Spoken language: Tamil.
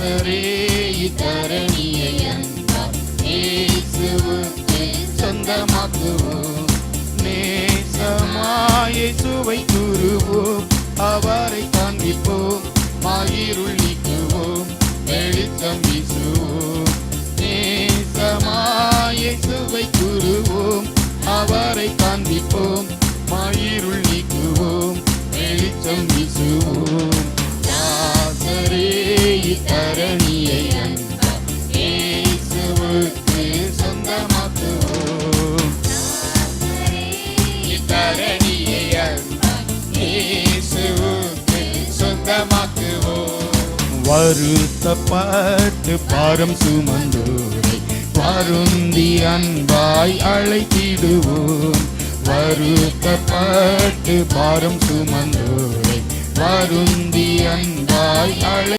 தாசரே இத்தரணியை சொந்தமாக்குவோம். நேசமாயை சுவை கூறுவோம். அவரை காண்பிப்போம். மாயிருள் நீக்குவோம். வெளிச்சம் வீசுவோம். நேசமாயை சுவை கூறுவோம். அவரை காண்பிப்போம். மாயிருள் நீக்குவோம். வெளிச்சம் வீசுவோம். சொந்தமாக்குவோம். வருத்தப்பட்டு பாரம் சுமந்தோரை வருந்தி அன்பாய் அழைத்திடுவோம். வருத்தப்பட்டு பாரம் சுமந்தோரை வருந்தி அன்பாய் அழை